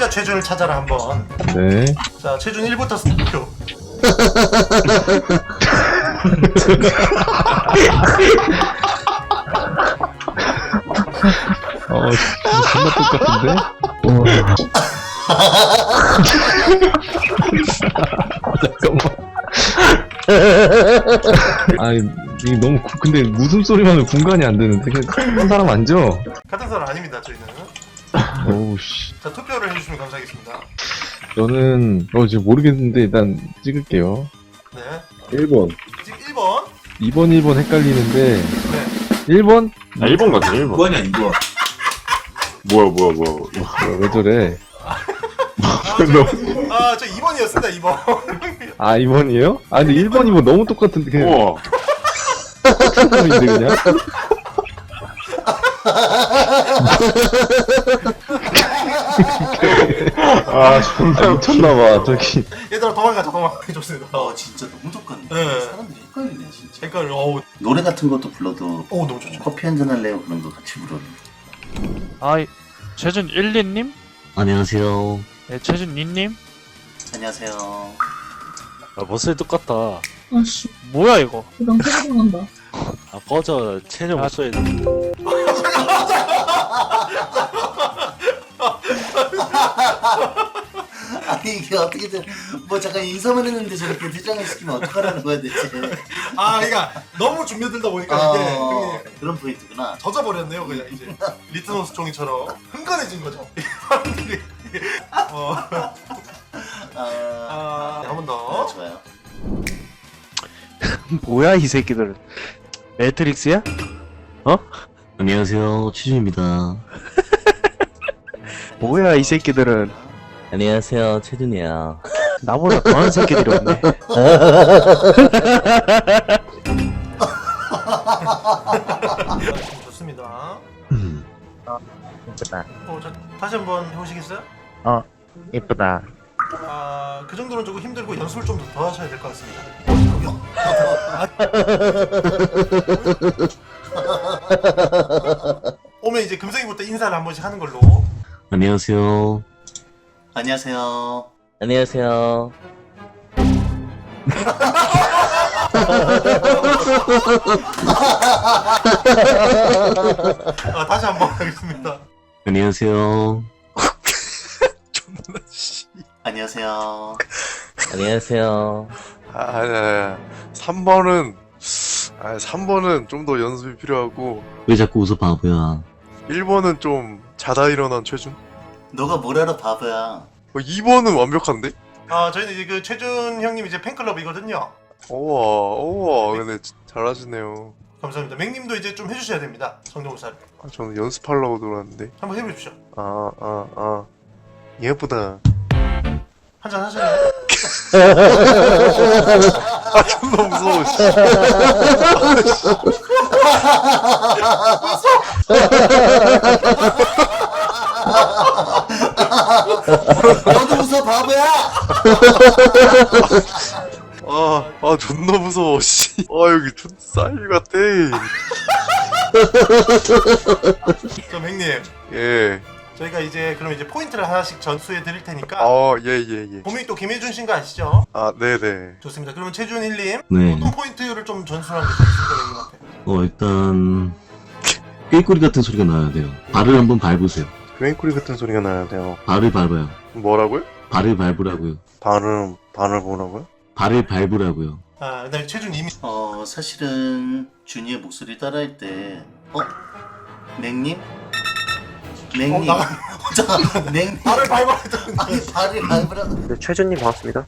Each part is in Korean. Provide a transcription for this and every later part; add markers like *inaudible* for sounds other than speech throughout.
진짜 최준을 찾아라 한번. 네. 자, 최준 1부터 스투표. *laughs* 어, 존나 똑같은데? *laughs* 잠깐만. 아, 이게 너무, 구- 근데 웃음소리만 하면 분간이 안 되는데. 그냥 한 사람 아니죠? 같은 사람 아닙니다, 저희는. 어우, 씨. 해주시면 감사하겠습니다. 저는, 어, 지금 모르겠는데, 일단 찍을게요. 네. 1번. 지금 1번. 2번, 1번 헷갈리는데, 네. 1번? 아, 1번 같아, 1번. 9번이야 2번 뭐야, 뭐야, 뭐야. 왜 저래? 아, 저, 아, 저 2번이었습니다, 2번. 아, 2번이에요? 아, 근데 1번, 2번 너무 똑같은데, 그냥. 우와. 똑같은 그냥. *laughs* 아, 존나. 아, 미쳤나봐, 저기. 얘들아, 도망 가자, 도망가. 좋습니다. 어 진짜 너무 똑같네 네. 사람들이 헷갈리네 진짜 색깔, 어우, 노래 같은 것도 불러도 어우, 너무 좋죠. 커피 한잔 할래요 그런 거 같이 불러도 아이 최준 1리님? 안녕하세요 네 최준 2님? 안녕하세요 아, 목소리 똑같다. 아씨, 뭐야 이거 난 퇴근한다. 아, 꺼져. 체력 아, 목소리. *laughs* 아니 이게 어떻게든 뭐 잠깐 인사만 했는데 저렇게 퇴장을 시키면 어떡하라는 거야 대체 아, 그러니까 너무 준비들다 보니까 이게 어, 형님 그런 포인트구나 젖어버렸네요, 그냥 이제. *laughs* 리트너스 종이처럼. 흥건해진 거죠. 사람들이. *laughs* 어, 아, 아, 한번 네, 더. 좋아요 *laughs* 뭐야 이 새끼들은 매트릭스야? 안녕하세요, 최준입니다. 뭐야 이 새끼들은 안녕하세요, 최준이야. 나보다 더한 새끼들이 없네 *laughs* 좋습니다. 예쁘다. 어, 자, 다시 한번 해보시겠어요? 예쁘다. 아, 그 정도는 조금 힘들고 연습을 좀 더 하셔야 될 것 같습니다. *laughs* 오면 이제 금생이부터 인사를 한 번씩 하는 걸로. 안녕하세요. 안녕하세요 안녕하세요. *laughs* 아, 다시 한 번 하겠습니다. 안녕하세요. 안녕하세요 안녕하세요. 아, 아니, 아니, 3번은, 아, 3번은 좀 더 연습이 필요하고, 왜 자꾸 웃어 바보야? 1번은 좀 자다 일어난 최준? 너가 뭘 알아 바보야 어, 2번은 완벽한데? 아, 저희는 이제 그 최준 형님 이제 팬클럽이거든요. 우와, 우와, 근데 지- 잘하시네요. 감사합니다. 맹님도 이제 좀 해주셔야 됩니다. 성대모사를. 아, 저는 연습하려고 들어왔는데. 한번 해보십시오. 아, 아, 아. 예쁘다. 한잔 하실래요? *laughs* 아, 존나 무서워, 씨. *laughs* *laughs* 너도 웃어 바보야 아, 아, 존나 무서워, 씨. 아, 여기 존나 쌀 같아. 저 맹님, 예. 저희가 이제 그럼 이제 포인트를 하나씩 전수해 드릴 테니까. 아, 예, 예, 예. 본명이 또 김혜준 씨인 거 아시죠? 아, 네 네. 좋습니다. 그러면 최준 1님 네. 어떤 포인트를 좀 전수한 게 있을까요, 맹님한테? 어, 일단, 꾀꼬리 같은 소리가 나야 돼요. 발을 한번 밟으세요. 그랭코리 같은 소리가 나야 돼요. 발을 밟아요. 뭐라고요? 발을 밟으라고요. 반을, 반을 보라고요? 발을 밟으라고요. 아, 그다음에 최준 이미 어 사실은 준이의 목소리 따라할 때 어? 냉님? 어, 냉님 나가 *laughs* 잠깐 냉님 발을 밟아야 되는데. 아니 발을 밟으라고 네, 최준님 반갑습니다.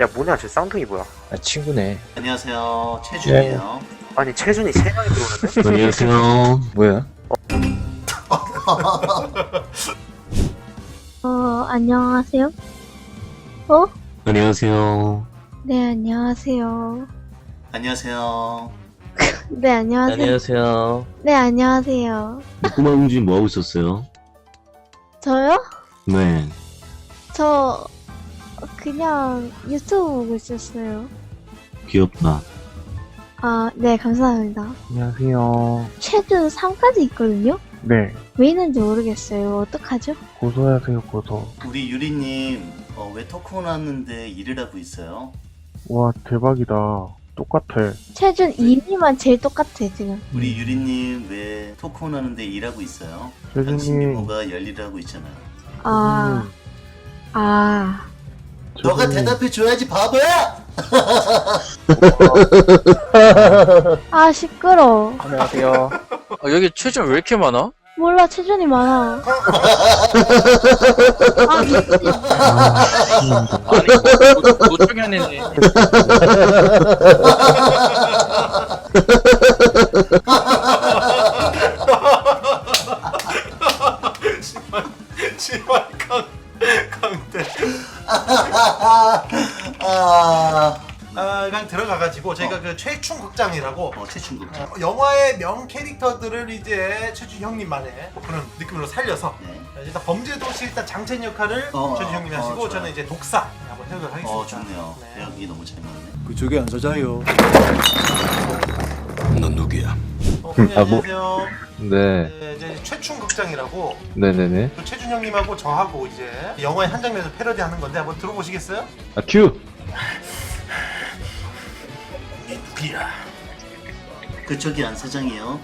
야 뭐냐 쟤 쌍둥이 뭐야? 아, 친구네. 안녕하세요 최준이에요 아니 최준이 세 명이 들어오는데? 안녕하세요. 뭐야? 어, 안녕하세요. 안녕하세요. *laughs* 네, 안녕하세요. 안녕하세요 네, 안녕하세요. 안녕하세요. 네, 안녕하세요. 꼬마 공주 뭐 하고 있었어요? 저요? 네. 저 그냥 유튜브 보고 있었어요. 귀엽다. 아, 네, 감사합니다. 안녕하세요. 최근 3까지 있거든요? 네. 왜 있는지 모르겠어요. 어떡하죠? 고소하세요, 고소. 우리 유리님 어, 왜 토크온 왔는데 일을 하고 있어요? 와, 대박이다. 똑같아. 최준 이니만 제일 똑같아 지금. 우리 유리님 왜 토크온 하는데 일하고 있어요? 최준님. 당신이 뭐가 열일을 하고 있잖아요. 아, 아, 너가 대답해 줘야지 바보야! 아 시끄러. 안녕하세요. 아, 여기 최준 왜 이렇게 많아? 몰라 최준이 많아. 아 미친. 아니, 뭐, 노중현이니. 씨발 *laughs* 강 강대. *laughs* 아, 아 그냥 들어가가지고 저희가 그 최충 극장이라고 어, 최충국. 어, 영화의 명 캐릭터들을 이제 최준 형님만의 그런 느낌으로 살려서 네. 일단 범죄 도시 일단 장첸 역할을 어, 최준 형님이 어, 하시고 좋아요. 저는 이제 독사 한번 해보도록 하겠습니다. 어, 좋네요. 네. 배역이 너무 잘 맞네. 그쪽에 안 서자요. 넌 누구야? 어, 형님 아, 뭐- 안녕하세요. 네. 네, 이제 최충 극장이라고 네네네. 그 최준 형님하고 저하고 이제 영화의 한 장면에서 패러디하는 건데 한번 들어보시겠어요? 아, 큐! 이 누구야? 그쪽이 안 사장이요.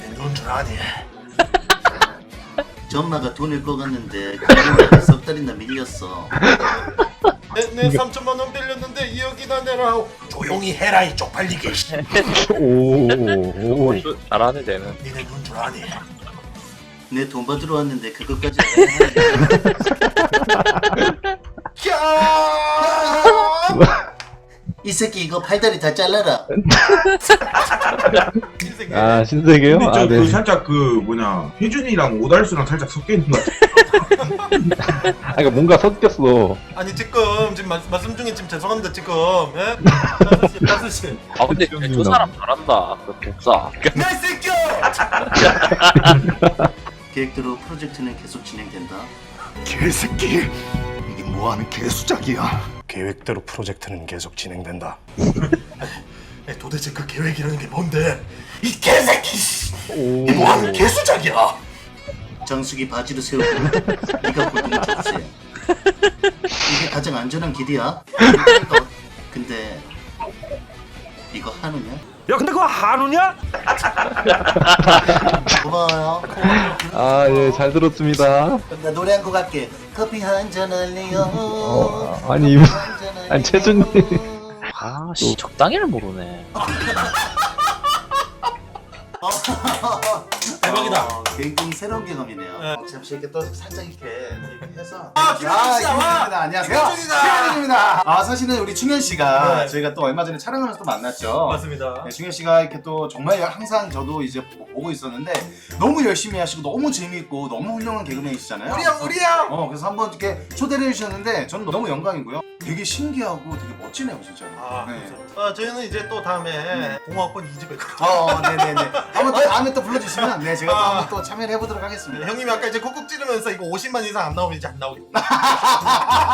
내눈줄 아니? 저 엄마가 돈을 꺼갔는데 그거를 석 달이나 밀렸어. 내, 내 3천만 원 빌렸는데 2억이나 내라 조용히 해라 이 쪽팔리게 씨. 오, 오, 잘하네, 쟤는. 니네 눈줄 아니? 내 돈 받으러 왔는데 그것까지 안 *laughs* 야! 이 새끼 이거 팔다리 다 잘라라. 인생에 아, 신세계요? 근데 아, 저 그 네. 살짝 그 뭐냐 혜준이랑 오달수랑 살짝 섞여 있는 것 같아. *laughs* 아, 그니까 뭔가 섞였어. 아니 지금 지금 말, 말씀 중에 지금 죄송합니다 지금 예? 다수 씨, 다수 씨. 아, 근데 저 사람 잘한다. 그 독사. 야 이 새끼야! *laughs* 계획대로 프로젝트는 계속 진행된다. 개새끼 이게 뭐하는 개수작이야. 계획대로 프로젝트는 계속 진행된다. *laughs* 도대체 그 계획이라는 게 뭔데? 이 개새끼! 씨. 오. 이 뭐하는 개수작이야? 정수기 바지로 세우고 네가 골동을 쳐주세요. 이게 가장 안전한 길이야. 근데 이거 한우냐? 야 근데 그거 한우냐? *laughs* 고마워요. 아, 예, 잘 들었습니다. 나 노래 한 곡 할게. 커피 한 잔 할래요. 어, 아니, 이분- 한잔 할래요. 아니, 최준님. 아, 씨, 적당히를 모르네. 대박이다. 어, 굉장히 새로운 경험이네요. 네. 잠시 이렇게 또 살짝 이렇게 이렇게 해서. 아, 김현준 씨다, 와! 안녕하세요. 김현준입니다. 아 사실은 우리 충현 씨가 네. 저희가 또 얼마 전에 촬영하면서 또 만났죠. 맞습니다. 네, 충현 씨가 이렇게 또 정말 항상 저도 이제 보- 보고 있었는데 너무 열심히 하시고 너무 재밌고 너무 훌륭한 개그맨이시잖아요. 우리 형, 우리 형! 어 그래서 한번 이렇게 초대를 해주셨는데 저는 너무 영광이고요. 되게 신기하고 되게 멋지네요 진짜. 아, 네. 어, 저희는 이제 또 다음에 공화권 2집에 어, 네네네. 한번 또 다음에 또 불러주시면 네 제가 또 아. 한번 또 참여를 해보도록 하겠습니다. 형님이 아까 이제 콕콕 찌르면서 이거 50만 이상 안 나오면 이제 안 나오겠다. *laughs*